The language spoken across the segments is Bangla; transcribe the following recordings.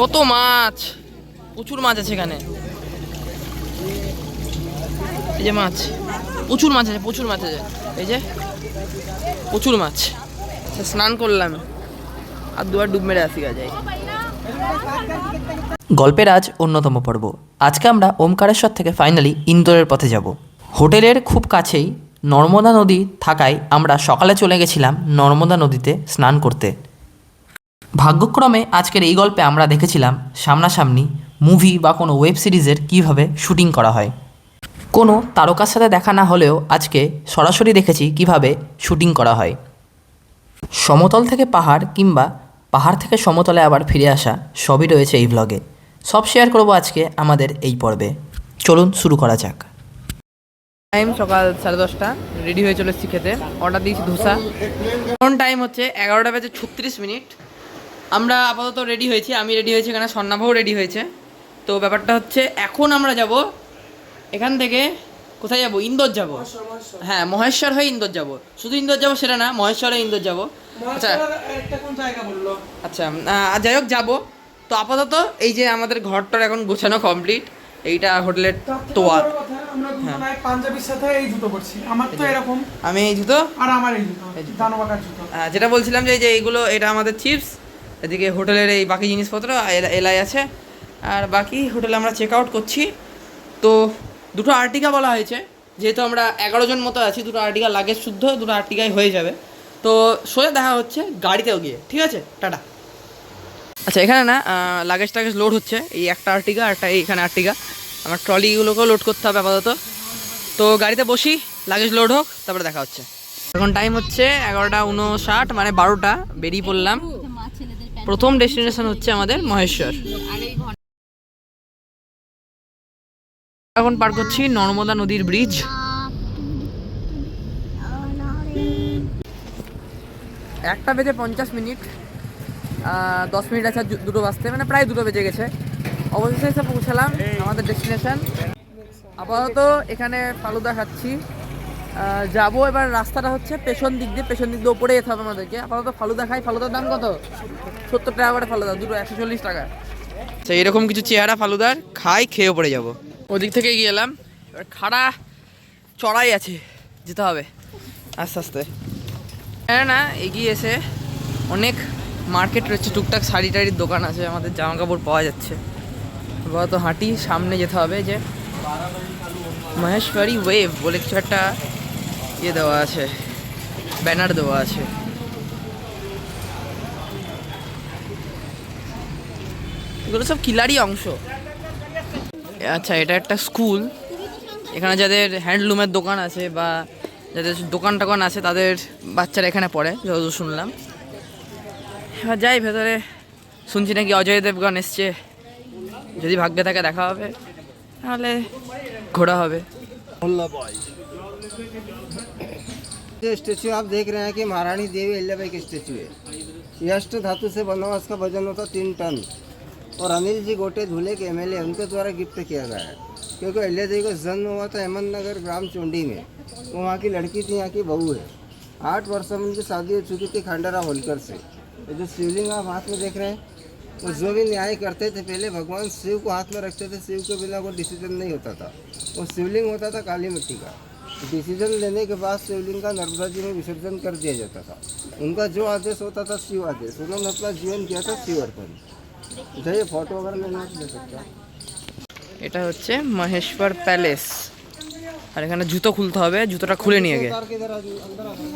কত মাছ? প্রচুর মাছ আছে এখানে। এই যে মাছ। প্রচুর মাছ আছে প্রচুর মাছ আছে। এই যে প্রচুর মাছ। আচ্ছা, স্নান করলাম। আর দুবার ডুব মেরে আসি যাই গল্পের আজ অন্যতম পর্ব। আজকে আমরা ওমকারেশ্বর থেকে ফাইনালি ইন্দোরের পথে যাব। হোটেলের খুব কাছেই নর্মদা নদী থাকায় আমরা সকালে চলে গেছিলাম নর্মদা নদীতে স্নান করতে। ভাগ্যক্রমে আজকের এই গল্পে আমরা দেখেছিলাম সামনাসামনি মুভি বা কোনো ওয়েব সিরিজের কীভাবে শুটিং করা হয়। কোনো তারকার সাথে দেখা না হলেও আজকে সরাসরি দেখেছি কীভাবে শুটিং করা হয়। সমতল থেকে পাহাড় কিংবা পাহাড় থেকে সমতলে আবার ফিরে আসা সবই রয়েছে এই ব্লগে সব শেয়ার করব আজকে আমাদের এই পর্বে। চলুন শুরু করা যাক। টাইম সকাল সাড়ে দশটা রেডি হয়ে চলে এসেছি খেতে। অর্ডার দিয়েছি ধোসা। এখন টাইম হচ্ছে এগারোটা বেজে ছত্রিশ মিনিট। আমরা আপাতত রেডি হয়েছি আমি রেডি হয়েছি এখানে স্বর্ণাভাও রেডি হয়েছে। তো ব্যাপারটা হচ্ছে এখন আমরা যাব এখান থেকে কোথায় যাব? ইন্দোর যাব। হ্যাঁ মহেশ্বর হয়ে ইন্দোর যাব। শুধু ইন্দোর যাব সেটা না মহেশ্বর হয়ে ইন্দোর যাব। আচ্ছা। আচ্ছা যাই হোক যাব। তো আপাতত এই যে আমাদের ঘরটার এখন গোছানো কমপ্লিট এইটা হোটেলের তোয়া এরকম। আমি এই জুতো আর আমার এই জুতো যেটা বলছিলাম যে এই যে এইগুলো এটা আমাদের চিপস এদিকে হোটেলের এই বাকি জিনিসপত্র, এল- এলাই আছে। আর বাকি হোটেলে আমরা চেক আউট করছি। তো দুটো আর্টিকা বলা হয়েছে। যেহেতু আমরা এগারো জন মতো আছি, দুটো আর্টিকা লাগেজ শুদ্ধ, দুটো আর্টিকাই হয়ে যাবে। তো সোজা দেখা হচ্ছে গাড়িতেও গিয়ে। ঠিক আছে? টাটা। আচ্ছা এখানে না লাগেজ টাগেজ লোড হচ্ছে। এই একটা আর্টিকা একটা এইখানে আর্টিকা। আমার ট্রলিগুলোকেও লোড করতে হবে আপাতত। তো গাড়িতে বসি লাগেজ লোড হোক, তারপরে দেখা হচ্ছে। এখন টাইম হচ্ছে এগারোটা উনষাট মানে বারোটা। বেরিয়ে পড়লাম। প্রথম ডেস্টিনেশন হচ্ছে আমাদের মহেশ্বর। এখন পার করছি নর্মদা নদীর ব্রিজ। একটা বেজে পঞ্চাশ মিনিট দশ মিনিট আছে দুটো বাজতে মানে প্রায় দুটো বেজে গেছে। অবশেষে এসে পৌঁছালাম আমাদের ডেস্টিনেশন। আপাতত এখানে ফালুদা খাচ্ছি। যাব। এবার রাস্তাটা হচ্ছে পেছন দিক দিয়ে পেছন দিক দিয়ে ওপরে যেতে হবে আমাদেরকে। আপাতত ফালুদা খাই ফালুদার দাম কত? সত্তর টাকা করে ফালুদা দুটো একশো চল্লিশ টাকা। আচ্ছা এরকম কিছু চেহারা ফালুদার? খাই খেয়ে পড়ে যাব। ওদিক থেকে গিয়ে এলাম। এবার খাড়া চড়াই আছে যেতে হবে। আস্তে আস্তে। হ্যাঁ না এগিয়ে এসে অনেক মার্কেট রয়েছে টুকটাক শাড়ি টাড়ির দোকান আছে আমাদের জামা কাপড় পাওয়া যাচ্ছে। তো হাঁটি সামনে যেতে হবে যে মহেশ্বরী ওয়েভ বলে কিছু একটা ইয়ে দেওয়া আছে, ব্যানার দেওয়া আছে। এগুলো সব কিলারই অংশ। আচ্ছা এটা একটা স্কুল। এখানে যাদের হ্যান্ডলুমের দোকান আছে বা যাদের দোকান টোকান আছে, তাদের বাচ্চারা এখানে পড়ে, যতদূর শুনলাম। এবার যাই ভেতরে। শুনছি নাকি অজয় দেবগন এসছে। যদি ভাগ্যে থাকে দেখা হবে, তাহলে ঘোরা হবে। जो स्टेचू आप देख रहे हैं कि महारानी देवी अहिल्याबाई का स्टेचू है। यह अष्ट धातु से बना हुआ, इसका वज़न होता तीन टन। और अनिल जी गोटे धुले के एमएलए उनके द्वारा गिफ्ट किया गया है। क्योंकि अहिल्या देवी का जन्म हुआ था अहमदनगर ग्राम चुंडी में। वो वहाँ की लड़की थी, यहाँ की बहू है। आठ वर्षों में उनकी शादी हो चुकी थी खंडरा होलकर से। ये जो शिवलिंग आप हाथ में देख रहे हैं, वो जो भी न्याय करते थे, पहले भगवान शिव को हाथ में रखते थे, शिव के बिना कोई डिसीज़न नहीं होता था। वो शिवलिंग होता था काली मिट्टी का। डिसीजन लेने के बाद शिवलिंग का नर्मदा जी में विसर्जन कर दिया जाता था उनका जो आदेश होता था शिव आदेश उन्होंने अपना जीवन किया था शिव अर्पण जाइए फोटो वगैरह लेना है, ले सकते हैं এটা হচ্ছে মহেশ্বর প্যালেস আর এখানে জুতো খুলতে হবে জুতোটা খুলে নিয়ে গে उतार के इधर आ जाओ, अंदर आ जाओ।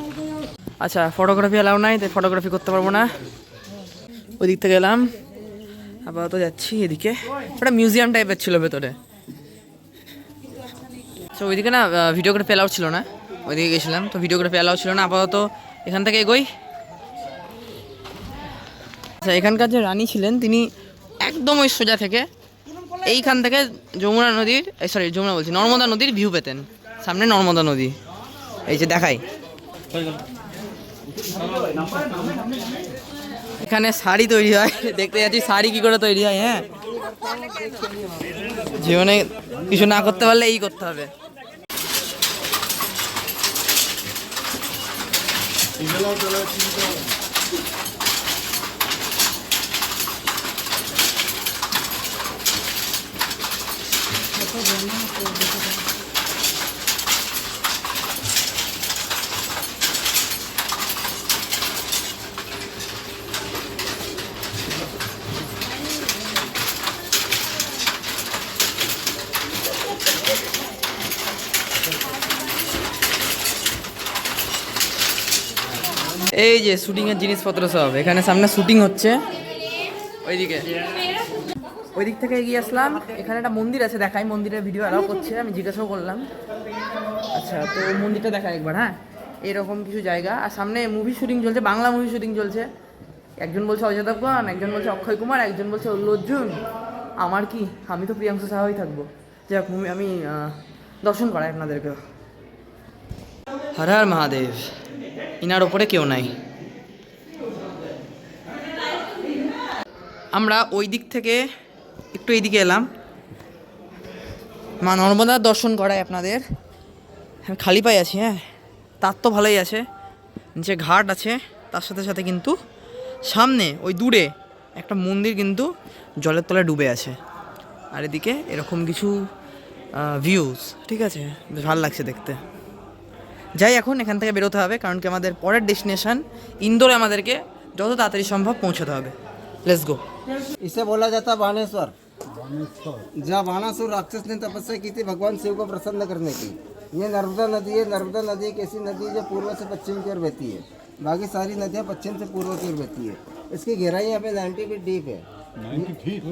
আচ্ছা ফটোগ্রাফি অ্যালাউ নাই তাই ফটোগ্রাফি করতে পারবো না ওই দিক থেকে এলাম আপাতত যাচ্ছি এদিকে একটা মিউজিয়াম টাইপের ছিল ভেতরে আচ্ছা ওইদিকে না ভিডিওগ্রাফি অ্যালাউ ছিল না। ওইদিকে গেছিলাম, তো ভিডিওগ্রাফি অ্যালাউ ছিল না, আপাতত এখান থেকে এগোই। আচ্ছা এখানকার যে রানী ছিলেন, তিনি একদম ওই সোজা থেকে এইখান থেকে যমুনা নদীর সরি যমুনা বলছি, নর্মদা নদীর ভিউ পেতেন। সামনে নর্মদা নদী। এই যে দেখাই। এখানে শাড়ি তৈরি হয় দেখতে যাচ্ছি, শাড়ি কি করে তৈরি হয় হ্যাঁ জীবনে কিছু না করতে পারলে এই করতে হবে Thank you. এই যে শুটিং এর জিনিসপত্র সব। এখানে সামনে শুটিং হচ্ছে। ওইদিকে। ওই দিক থেকে এগিয়ে আসলাম। এখানে একটা মন্দির আছে, দেখাই। মন্দিরের ভিডিও অ্যালাউ করছে। আমি জিজ্ঞাসাও করলাম। আচ্ছা তো মন্দিরটা দেখাই একবার হ্যাঁ? এরকম কিছু জায়গা। আর সামনে মুভি শুটিং চলছে, বাংলা মুভি শুটিং চলছে। একজন বলছে অজয় দেবগন, একজন বলছে অক্ষয় কুমার, একজন বলছে অল্লু অর্জুন। আমার কি? আমি তো প্রিয়াংশু সাহাই থাকব। যাই হোক মুভি আমি দর্শন করাই আপনাদেরকে। হর হর মহাদেব। ইনার ওপরে কেউ নাই। আমরা ওই দিক থেকে একটু এইদিকে এলাম। মা নর্মদার দর্শন করাই আপনাদের। আমি খালি পাই আছি হ্যাঁ? তার তো ভালোই আছে। নিচে ঘাট আছে, তার সাথে সাথে কিন্তু সামনে, ওই দূরে একটা মন্দির কিন্তু জলের তলায় ডুবে আছে। আর এদিকে এরকম কিছু ভিউজ ঠিক আছে? বেশ ভালো লাগছে দেখতে। যাই এখন এখান থেকে বেরোতে হবে কারণ কি আমাদের পরের ডেস্টিনেশন ইন্দোরে আমাদেরকে যত তাড়াতাড়ি সম্ভব পৌঁছাতে হবে লেটস গো इसे बोला जाता बानेश्वर जहाँ बानासुर राक्षस ने तपस्या की थी भगवान शिव को प्रसन्न करने की ये नर्मदा नदी है नर्मदा नदी एक ऐसी नदी है जो पूर्व से पश्चिम की ओर बहती है बाकी सारी नदियाँ पश्चिम से पूर्व की ओर बहती है इसकी गहराई यहाँ पे नाइन्टी फीट डीप है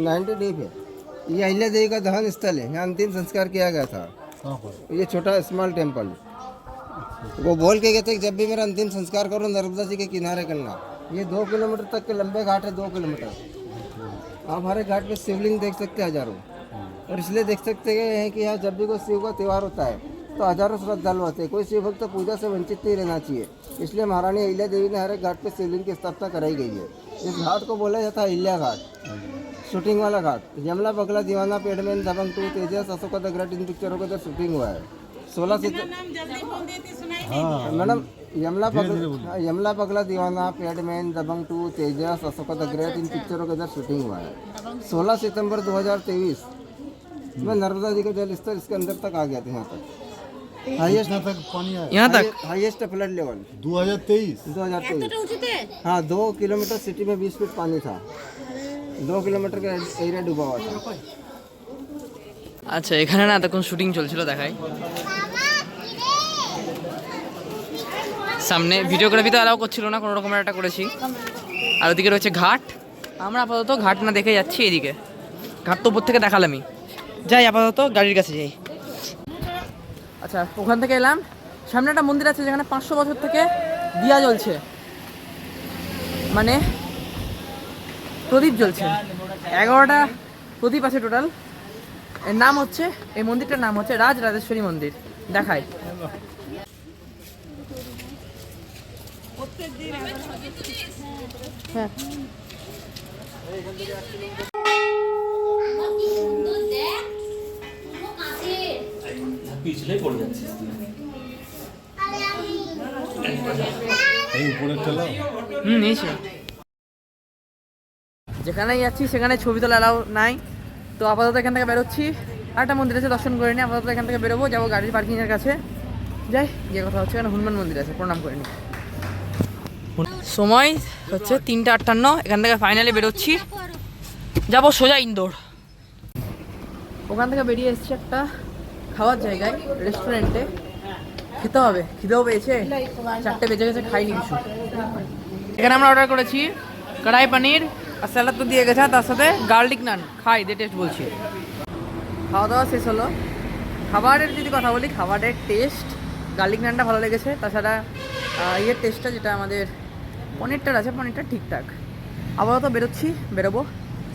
नाइन्टी डीप है ये अहिल्या देवी का दहन स्थल है यहाँ अंतिम संस्कार किया गया था ये छोटा स्मॉल टेम्पल वो बोल के गए थे जब भी मेरा अंतिम संस्कार करो, नर्मदा जी के किनारे करना। ये दो किलोमीटर तक के लंबे घाट है, दो किलोमीटर। आप हमारे घाट पे शिवलिंग देख सकते हैं हज़ारों। और इसलिए देख सकते हैं कि यहाँ जब भी कोई शिव का त्यौहार होता है तो हज़ारों श्रद्धालु आते हैं। कोई शिव भक्त तो पूजा से वंचित नहीं रहना चाहिए। इसलिए महारानी अहिल्या देवी ने हर एक घाट पर शिवलिंग की स्थापना कराई गई है। इस घाट को बोला जाता है अहिल्या घाट। शूटिंग वाला घाट। यमला बगला दीवाना पेडमैन दबंग टू तेजस, अशोका द इन पिक्चरों का इधर शूटिंग हुआ है। सोलह सितंबर मैडम यमला पगला हाँ, Yamla Pagla Deewana Padman Dabangg two Tejas Ashoka the great इन पिक्चरों के इधर शूटिंग हुआ है। 16 सितंबर 2023 में नर्मदा जी का जल स्तर इसके अंदर तक आ गया था यहाँ तक। हाईएस्ट तक पानी आया? यहाँ तक? हाईएस्ट फ्लड लेवल 2023 2023 हाँ दो किलोमीटर सिटी में 20 फीट पानी था। दो किलोमीटर का एरिया डूबा हुआ था। আচ্ছা এখানে না এতক্ষণ শুটিং চলছিল দেখাই। সামনে ভিডিওগ্রাফি তো অ্যালাউ করছিল না, কোনো রকমের একটা করেছি। আর ওদিকে রয়েছে ঘাট। আমরা আপাতত ঘাট না দেখে যাচ্ছি এদিকে। ঘাট তো উপর থেকে দেখালামই। যাই, আপাতত গাড়ির কাছে যাই। আচ্ছা ওখান থেকে এলাম। সামনে একটা মন্দির আছে যেখানে পাঁচশো বছর থেকে দিয়া জ্বলছে। মানে প্রদীপ জ্বলছে। এগারোটা প্রদীপ আছে টোটাল এর নাম হচ্ছে এই মন্দিরটার নাম হচ্ছে রাজ রাজেশ্বরী মন্দির। দেখাই। হ্যাঁ হুম নিয়েছি যেখানেই যাচ্ছি সেখানে ছবি তোলা এলাও নাই। তো আপাতত এখান থেকে বেরোচ্ছি। আর একটা মন্দির আছে, দর্শন করে নিই আপাতত এখান থেকে বেরোবো, যাব গাড়ির পার্কিংয়ের কাছে। যাই যে কথা হচ্ছে, এখানে হনুমান মন্দির আছে, প্রণাম করে নিই সময় হচ্ছে তিনটে আটান্ন, এখান থেকে ফাইনালি বেরোচ্ছি। যাব সোজা ইন্দোর। ওখান থেকে বেরিয়ে এসেছি একটা খাওয়ার জায়গায় রেস্টুরেন্টে খেতে হবে, খিদেও পেয়েছে? চারটে বেজে গেছে, খাইনি কিছু। এখানে আমরা অর্ডার করেছি, কড়াই পনির আর স্যালাড তো দিয়ে গেছে আর তার সাথে গার্লিক নান খাই, দিয়ে টেস্ট বলছি। খাওয়া দাওয়া শেষ হলো। খাবারের যদি কথা বলি, খাবারের টেস্ট গার্লিক নানটা ভালো লেগেছে। তাছাড়া ইয়ের টেস্টটা যেটা আমাদের পনিরটার আছে, পনিরটা ঠিকঠাক। আপাতত বেরোচ্ছি, বেরোবো।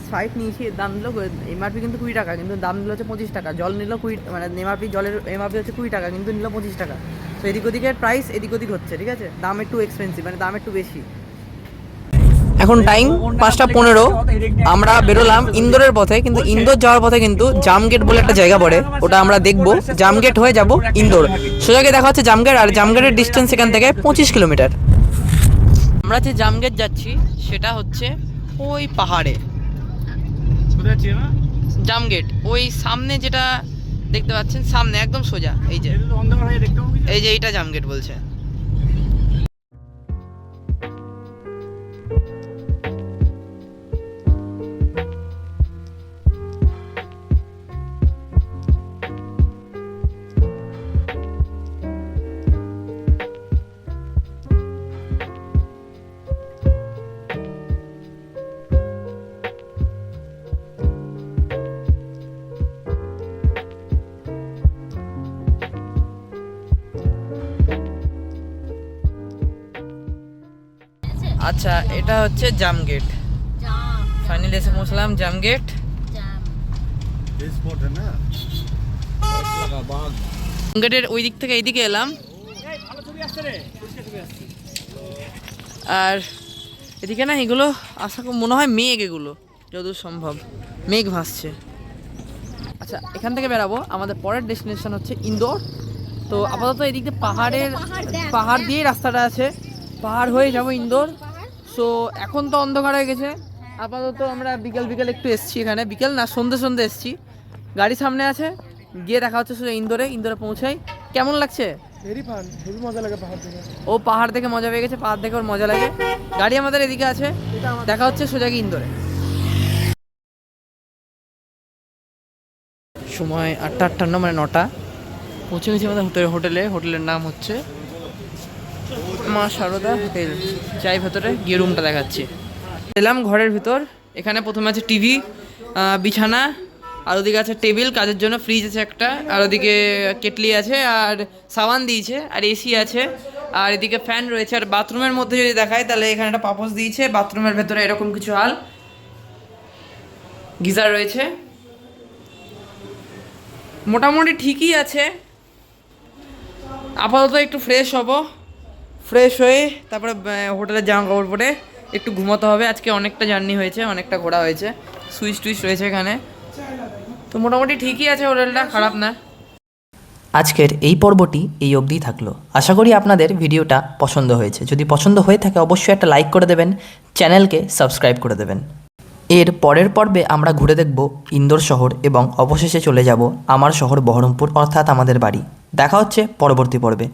সাইট নিয়েছি, দাম দিল এমআরপি কিন্তু কুড়ি টাকা, কিন্তু দাম দিল হচ্ছে পঁচিশ টাকা। জল নিল কুড়ি মানে এমআরপি জলের এমআরপি হচ্ছে কুড়ি টাকা, কিন্তু নিল পঁচিশ টাকা। তো এদিক ওদিকের প্রাইস এদিক ওদিক হচ্ছে, ঠিক আছে? দাম একটু এক্সপেন্সিভ মানে দাম একটু বেশি। এখন টাইম পাঁচটা পনেরো। আমরা বেরোলাম ইন্দোরের পথে, কিন্তু ইন্দোর যাওয়ার পথে কিন্তু জামগেট বলে একটা জায়গা পড়ে। ওটা আমরা দেখব। জামগেট হয়ে যাব ইন্দোর। সোজাকে দেখা হচ্ছে জামগেট, আর জামগেটের ডিস্টেন্স এখান থেকে পঁচিশ কিলোমিটার। আমরা যে জামগেট যাচ্ছি, সেটা হচ্ছে ওই পাহাড়ে। জামগেট, ওই সামনে যেটা দেখতে পাচ্ছেন, সামনে, একদম সোজা, এই যে। এই যে এইটা জামগেট বলছে। আচ্ছা এটা হচ্ছে জামগেট ফাইনালি এসে পৌঁছলাম জামগেট গেটের ওই দিক থেকে এইদিকে এলাম। আর এদিকে না এগুলো আশা মনে হয় মেঘ এগুলো যতদূর সম্ভব। মেঘ ভাসছে। আচ্ছা এখান থেকে বেরাবো। আমাদের পরের ডেস্টিনেশন হচ্ছে ইন্দোর। তো আপাতত এদিক দিয়ে পাহাড়ের পাহাড় দিয়েই রাস্তাটা আছে। পাহাড় হয়ে যাব ইন্দোর। সো এখন তো অন্ধকার হয়ে গেছে। আপাতত আমরা বিকেল বিকেল একটু এসছি এখানে। বিকেল না সন্ধে সন্ধে এসছি। গাড়ি সামনে আছে। গিয়ে দেখা হচ্ছে শুধু ইন্দোরে। ইন্দোরে পৌঁছাই। কেমন লাগছে? ভেরি ফান খুবই মজা লাগে পাহাড় থেকে ও পাহাড় দেখে মজা পেয়ে গেছে। পাহাড় দেখে ওর মজা লাগে। গাড়ি আমাদের এদিকে আছে। দেখা হচ্ছে সোজা গিয়ে ইন্দোরে। সময় আটটা আটটান্ন মানে নটা। পৌঁছে গেছি আমাদের হোটেল হোটেলে। হোটেলের নাম হচ্ছে মা সারদা হোটেল যাই ভেতরে, গিয়ে রুমটা দেখাচ্ছি। এলাম ঘরের ভিতর, এখানে প্রথমে আছে টিভি বিছানা, আর ওদিকে আছে টেবিল, কাজের জন্য ফ্রিজ আছে একটা, আর ওদিকে কেটলি আছে, আর সাবান দিয়েছে, আর এসি আছে, আর এদিকে ফ্যান রয়েছে, আর বাথরুমের মধ্যে যদি দেখায় তাহলে এখানে একটা পাপোস দিয়েছে বাথরুমের ভেতরে এরকম কিছু হাল। গিজার রয়েছে। মোটামুটি ঠিকই আছে। আপাতত একটু ফ্রেশ হব। ফ্রেশ হয়ে তারপরে হোটেলের জামা কাপড় পরে একটু ঘুমোতে হবে। আজকে অনেকটা জার্নি হয়েছে, অনেকটা ঘোরা হয়েছে। সুইচ টুইচ রয়েছে এখানে। তো মোটামুটি ঠিকই আছে হোটেলটা, খারাপ না। আজকের এই পর্বটি এই অবধিই থাকল। আশা করি আপনাদের ভিডিওটা পছন্দ হয়েছে। যদি পছন্দ হয়ে থাকে, অবশ্যই একটা লাইক করে দেবেন, চ্যানেলকে সাবস্ক্রাইব করে দেবেন। এর পরের পর্বে আমরা ঘুরে দেখব ইন্দোর শহর এবং অবশেষে চলে যাব আমার শহর বহরমপুর, অর্থাৎ আমাদের বাড়ি। দেখা হচ্ছে পরবর্তী পর্বে।